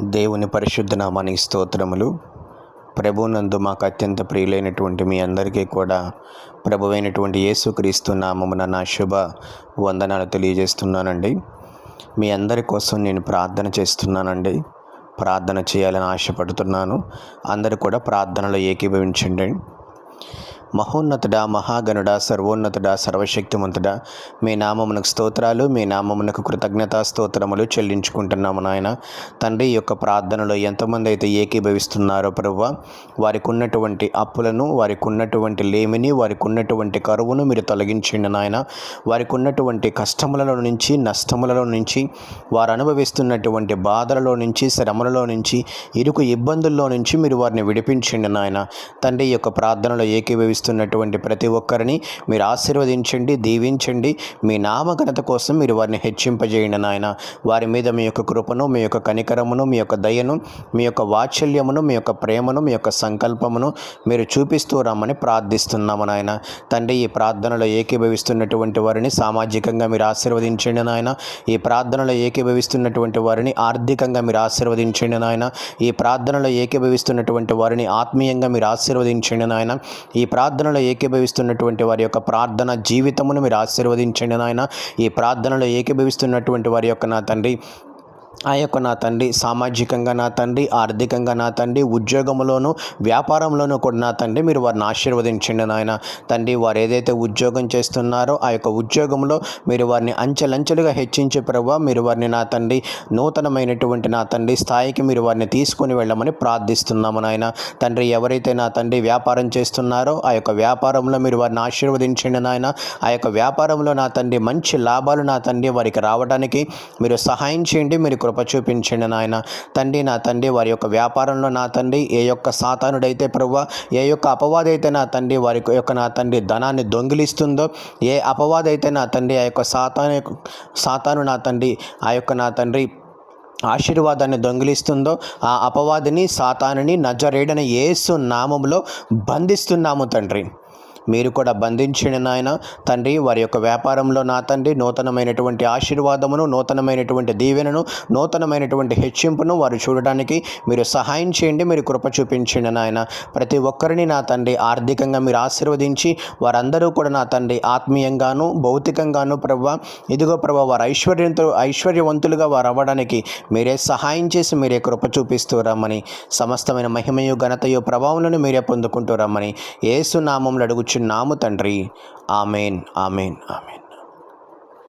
దేవుని పరిశుద్ధ నామానికి స్తోత్రములు. ప్రభునందు మాకు అత్యంత ప్రియులైనటువంటి మీ అందరికీ కూడా ప్రభువైనటువంటి యేసుక్రీస్తు నామమున నా శుభ వందనాలు తెలియజేస్తున్నానండి. మీ అందరి కోసం నేను ప్రార్థన చేస్తున్నానండి. ప్రార్థన చేయాలని ఆశపడుతున్నాను. అందరూ కూడా ప్రార్థనలో ఏకీభవించండి. మహోన్నతుడా మహాగణుడా సర్వోన్నతుడా సర్వశక్తిమంతుడా. మీ నామమునకు స్తోత్రాలు మీ నామమునకు కృతజ్ఞతా స్తోత్రములు చెల్లించుకుంటున్నాము నాయన. తండ్రి యొక్క ప్రార్థనలో ఎంతమంది అయితే ఏకీభవిస్తున్నారో ప్రభు వారికి ఉన్నటువంటి అప్పులను వారికి ఉన్నటువంటి లేమిని వారికి ఉన్నటువంటి కరువును మీరు తొలగించండి నాయన. వారికి ఉన్నటువంటి కష్టములలో నుంచి నష్టములలో నుంచి వారు అనుభవిస్తున్నటువంటి బాధలలో నుంచి శ్రమలలో నుంచి ఇరుకు ఇబ్బందుల్లో నుంచి మీరు వారిని విడిపించండి నాయన. తండ్రి యొక్క ప్రార్థనలో ఏకీభవిస్తున్నటువంటి ప్రతి ఒక్కరిని మీరు ఆశీర్వదించండి దీవించండి. మీ నామఘనత కోసం మీరు వారిని హెచ్చింపజేయండి నాయన. వారి మీద మీ యొక్క కృపను మీ యొక్క కనికరమును మీ యొక్క దయను మీ యొక్క వాత్సల్యమును మీ యొక్క ప్రేమను మీ యొక్క సంకల్పమును మీరు చూపిస్తూ రమ్మని ప్రార్థిస్తున్నాము నాయన. తండ్రి ఈ ప్రార్థనలో ఏకీభవిస్తున్నటువంటి వారిని సామాజికంగా మీరు ఆశీర్వదించండి నాయన. ఈ ప్రార్థనలో ఏకీభవిస్తున్నటువంటి వారిని ఆర్థికంగా మీరు ఆశీర్వదించండి నాయన. ఈ ప్రార్థనలో ఏకీభవిస్తున్నటువంటి వారిని ఆత్మీయంగా మీరు ఆశీర్వదించండి నాయన. ఈ ప్రార్థనలో ఏకీభవిస్తున్నటువంటి వారి యొక్క ప్రార్థన జీవితమును మీరు ఆశీర్వదించండి నాయన. ఈ ప్రార్థనలో ఏకీభవిస్తున్నటువంటి వారి యొక్క నా తండ్రి ఆ యొక్క నా తండ్రి సామాజికంగా నా తండ్రి ఆర్థికంగా నా తండ్రి ఉద్యోగంలోనూ వ్యాపారంలోనూ కూడా నా తండ్రి మీరు వారిని ఆశీర్వదించండి నాయన. తండ్రి వారు ఏదైతే ఉద్యోగం చేస్తున్నారో ఆ యొక్క ఉద్యోగంలో మీరు వారిని అంచెలంచెలుగా హెచ్చించే ప్రభావ మీరు వారిని నా తండ్రి నూతనమైనటువంటి నా తండ్రి స్థాయికి మీరు వారిని తీసుకొని వెళ్ళమని ప్రార్థిస్తున్నాము నాయన. తండ్రి ఎవరైతే నా తండ్రి వ్యాపారం చేస్తున్నారో ఆ యొక్క వ్యాపారంలో మీరు వారిని ఆశీర్వదించండి నాయన. ఆ యొక్క వ్యాపారంలో నా తండ్రి మంచి లాభాలు నా తండ్రి వారికి రావడానికి మీరు సహాయం చేయండి మీరు కృప చూపించండి నాయన. తండ్రి నా తండ్రి వారి యొక్క వ్యాపారంలో నా తండ్రి ఏ యొక్క సాతానుడైతే ప్రభు ఏ యొక్క అపవాదైతే నా తండ్రి వారి యొక్క నా తండ్రి ధనాన్ని దొంగిలిస్తుందో ఏ అపవాదైతే నా తండ్రి ఆ యొక్క సాతాను సాతాను నా తండ్రి ఆ యొక్క నా తండ్రి ఆశీర్వాదాన్ని దొంగిలిస్తుందో ఆ అపవాదిని సాతానుని నజరేడని ఏసు నామంలో బంధిస్తున్నాము తండ్రి. మీరు కూడా బంధించిన నాయన తండ్రి వారి యొక్క వ్యాపారంలో నా తండ్రి నూతనమైనటువంటి ఆశీర్వాదమును నూతనమైనటువంటి దీవెనను నూతనమైనటువంటి హెచ్చింపును వారు చూడడానికి మీరు సహాయం చేయండి మీరు కృప చూపించండి నాయన. ప్రతి ఒక్కరిని నా తండ్రి ఆర్థికంగా మీరు ఆశీర్వదించి వారందరూ కూడా నా తండ్రి ఆత్మీయంగాను భౌతికంగాను ప్రభా ఇదిగో ప్రభా వారు ఐశ్వర్యంతో ఐశ్వర్యవంతులుగా వారు అవ్వడానికి మీరే సహాయం చేసి మీరే కృప చూపిస్తూ రమ్మని. సమస్తమైన మహిమయు ఘనతయు ప్రభావాలను మీరే పొందుకుంటూ రమ్మని. ఏసునామంలో నామంలో అడుగుచున్నాము తండ్రి. Amen amen amen.